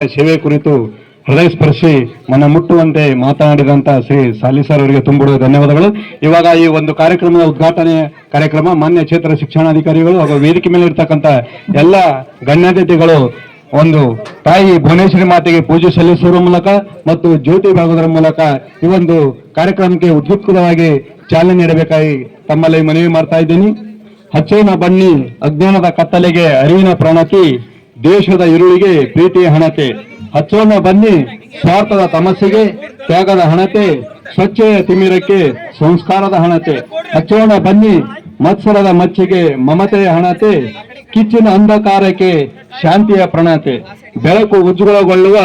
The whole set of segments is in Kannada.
ಸೇವೆ ಕುರಿತು ಹೃದಯ ಸ್ಪರ್ಶಿ ಮನ ಮುಟ್ಟುವಂತೆ ಮಾತನಾಡಿದಂತ ಶ್ರೀ ಸಾಲಿ ಸರ್ ಅವರಿಗೆ ತುಂಬಿಡುವ ಧನ್ಯವಾದಗಳು. ಇವಾಗ ಈ ಒಂದು ಕಾರ್ಯಕ್ರಮದ ಉದ್ಘಾಟನೆ ಕಾರ್ಯಕ್ರಮ ಮಾನ್ಯ ಕ್ಷೇತ್ರ ಶಿಕ್ಷಣಾಧಿಕಾರಿಗಳು ಹಾಗೂ ವೇದಿಕೆ ಮೇಲೆ ಇರ್ತಕ್ಕಂಥ ಎಲ್ಲ ಗಣ್ಯಾತಿಥಿಗಳು ಒಂದು ತಾಯಿ ಭುವನೇಶ್ವರಿ ಮಾತೆಗೆ ಪೂಜೆ ಸಲ್ಲಿಸುವ ಮೂಲಕ ಮತ್ತು ಜ್ಯೋತಿ ಭಾಗದರ ಮೂಲಕ ಈ ಒಂದು ಕಾರ್ಯಕ್ರಮಕ್ಕೆ ಉದ್ಯುಕ್ತವಾಗಿ ಚಾಲನೆ ನೀಡಬೇಕಾಗಿ ತಮ್ಮಲ್ಲಿ ಮನವಿ ಮಾಡ್ತಾ ಇದ್ದೀನಿ. ಹಚ್ಚೇನ ಬನ್ನಿ, ಅಜ್ಞಾನದ ಕತ್ತಲೆಗೆ ಅರಿವಿನ ಪ್ರಣತಿ ದೇಶದ ಇರುಳಿಗೆ ಪ್ರೀತಿಯ ಹಣತೆ. ಹಚ್ಚೋಣ ಬನ್ನಿ, ಸ್ವಾರ್ಥದ ತಮಸ್ಸೆಗೆ, ತ್ಯಾಗದ ಹಣತೆ ಸ್ವಚ್ಛೆಯ ತಿಮಿರಕ್ಕೆ ಸಂಸ್ಕಾರದ ಹಣತೆ. ಹಚ್ಚೋಣ ಬನ್ನಿ, ಮತ್ಸರದ ಮಚ್ಚಿಗೆ ಮಮತೆಯ ಹಣತೆ, ಕಿಚ್ಚಿನ ಅಂಧಕಾರಕ್ಕೆ ಶಾಂತಿಯ ಪ್ರಣತೆ. ಬೆಳಕು ಉಜ್ವಲಗೊಳ್ಳುವ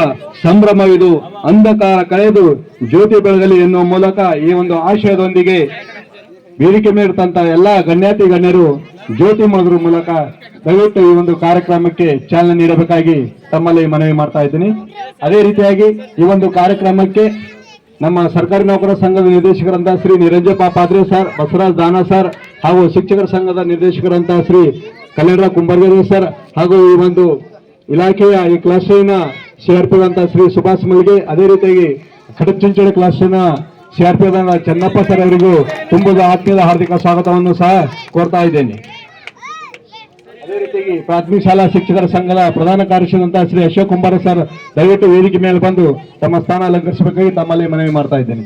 ಸಂಭ್ರಮವಿದು, ಅಂಧಕಾರ ಕಳೆದು ಜ್ಯೋತಿ ಬೆಳಗಲಿ ಎನ್ನುವ ಮೂಲಕ ಈ ಒಂದು ಆಶಯದೊಂದಿಗೆ ವೇದಿಕೆ ಮೇಲಿರ್ತಂತ ಎಲ್ಲಾ ಗಣ್ಯಾತಿ ಗಣ್ಯರು ಜ್ಯೋತಿ ಮಾಡೋದ್ರ ಮೂಲಕ ದಯವಿಟ್ಟು ಈ ಒಂದು ಕಾರ್ಯಕ್ರಮಕ್ಕೆ ಚಾಲನೆ ನೀಡಬೇಕಾಗಿ ತಮ್ಮಲ್ಲಿ ಮನವಿ ಮಾಡ್ತಾ ಇದ್ದೀನಿ. ಅದೇ ರೀತಿಯಾಗಿ ಈ ಒಂದು ಕಾರ್ಯಕ್ರಮಕ್ಕೆ ನಮ್ಮ ಸರ್ಕಾರಿ ನೌಕರ ಸಂಘದ ನಿರ್ದೇಶಕರಂತ ಶ್ರೀ ನಿರಂಜಪ್ಪ ಪಾತ್ರೆ ಸರ್, ಬಸವರಾಜ್ ದಾನ ಸರ್ ಹಾಗೂ ಶಿಕ್ಷಕರ ಸಂಘದ ನಿರ್ದೇಶಕರಂತ ಶ್ರೀ ಕಲ್ಯಾಣ ಕುಂಬರ್ಗೇರಿ ಸರ್ ಹಾಗೂ ಈ ಒಂದು ಇಲಾಖೆಯ ಈ ಕ್ಲಾಸಿನ ಸೇರ್ಪದಂತ ಶ್ರೀ ಸುಭಾಷ್ ಮಲ್ಗೆ ಅದೇ ರೀತಿಯಾಗಿ ಕಡಚಿಂಚಳಿ ಕ್ಲಾಸಿನ ಸಿಆರ್ಪಿದ ಚೆನ್ನಪ್ಪ ಸರ್ ಅವರಿಗೂ ತುಂಬದ ಆತ್ಮೀಯದ ಹಾರ್ದಿಕ ಸ್ವಾಗತವನ್ನು ಸಹ ಕೋರ್ತಾ ಇದ್ದೇನೆ. ಅದೇ ರೀತಿಯಾಗಿ ಪ್ರಾಥಮಿಕ ಶಾಲಾ ಶಿಕ್ಷಕರ ಸಂಘದ ಪ್ರಧಾನ ಕಾರ್ಯದರ್ಶಿಯಾದಂತಹ ಶ್ರೀ ಅಶೋಕ್ ಕುಂಬಾರ ಸರ್ ದಯವಿಟ್ಟು ವೇದಿಕೆ ಮೇಲೆ ಬಂದು ತಮ್ಮ ಸ್ಥಾನ ಅಲಂಕರಿಸಬೇಕಾಗಿ ತಮ್ಮಲ್ಲಿ ಮನವಿ ಮಾಡ್ತಾ ಇದ್ದೇನೆ.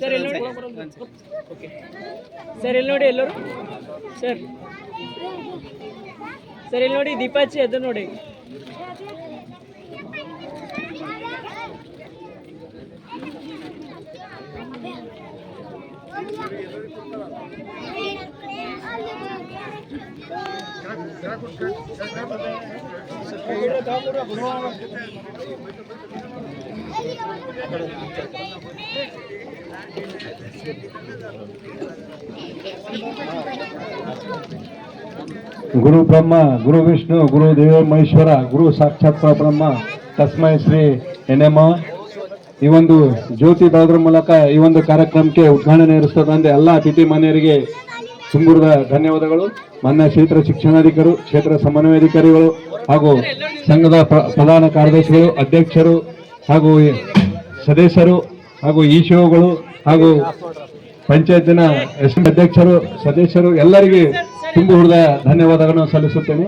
ಸರ್ ಇಲ್ಲಿ ನೋಡಿ ಓಕೆ ಸರ್ ಇಲ್ಲಿ ನೋಡಿ ಎಲ್ಲರೂ ಸರ್ ಸರ್ ಇಲ್ಲಿ ನೋಡಿ ದೀಪಾಚಿ ಎದುರು ನೋಡಿ ಗುರು ಬ್ರಹ್ಮ, ಗುರು ವಿಷ್ಣು, ಗುರು ದೇವ ಮಹೇಶ್ವರ, ಗುರು ಸಾಕ್ಷಾತ್ ಬ್ರಹ್ಮ ತಸ್ಮೈ ಶ್ರೀ ಎನೆಮ. ಈ ಒಂದು ಜ್ಯೋತಿ ಬೆಳದ್ರ ಮೂಲಕ ಈ ಒಂದು ಕಾರ್ಯಕ್ರಮಕ್ಕೆ ಉದ್ಘಾಟನೆ ನೆರವೇರಿಸ್ತದಂತೆ ಎಲ್ಲ ಅತಿಥಿ ಮಾನ್ಯರಿಗೆ ತುಂಬುರದ ಧನ್ಯವಾದಗಳು. ಮಾನ್ಯ ಕ್ಷೇತ್ರ ಶಿಕ್ಷಣಾಧಿಕಾರಿ, ಕ್ಷೇತ್ರ ಸಮನ್ವಯಾಧಿಕಾರಿಗಳು ಹಾಗೂ ಸಂಘದ ಪ್ರ- ಪ್ರಧಾನ ಕಾರ್ಯದರ್ಶಿಗಳು, ಅಧ್ಯಕ್ಷರು ಹಾಗೂ ಸದಸ್ಯರು ಹಾಗೂ ಇಶಿಒಗಳು ಹಾಗೂ ಪಂಚಾಯತಿನ ಎಸ್ ಅಧ್ಯಕ್ಷರು ಸದಸ್ಯರು ಎಲ್ಲರಿಗೆ ತುಂಬು ಹೃದಯ ಧನ್ಯವಾದಗಳನ್ನು ಸಲ್ಲಿಸುತ್ತೇನೆ.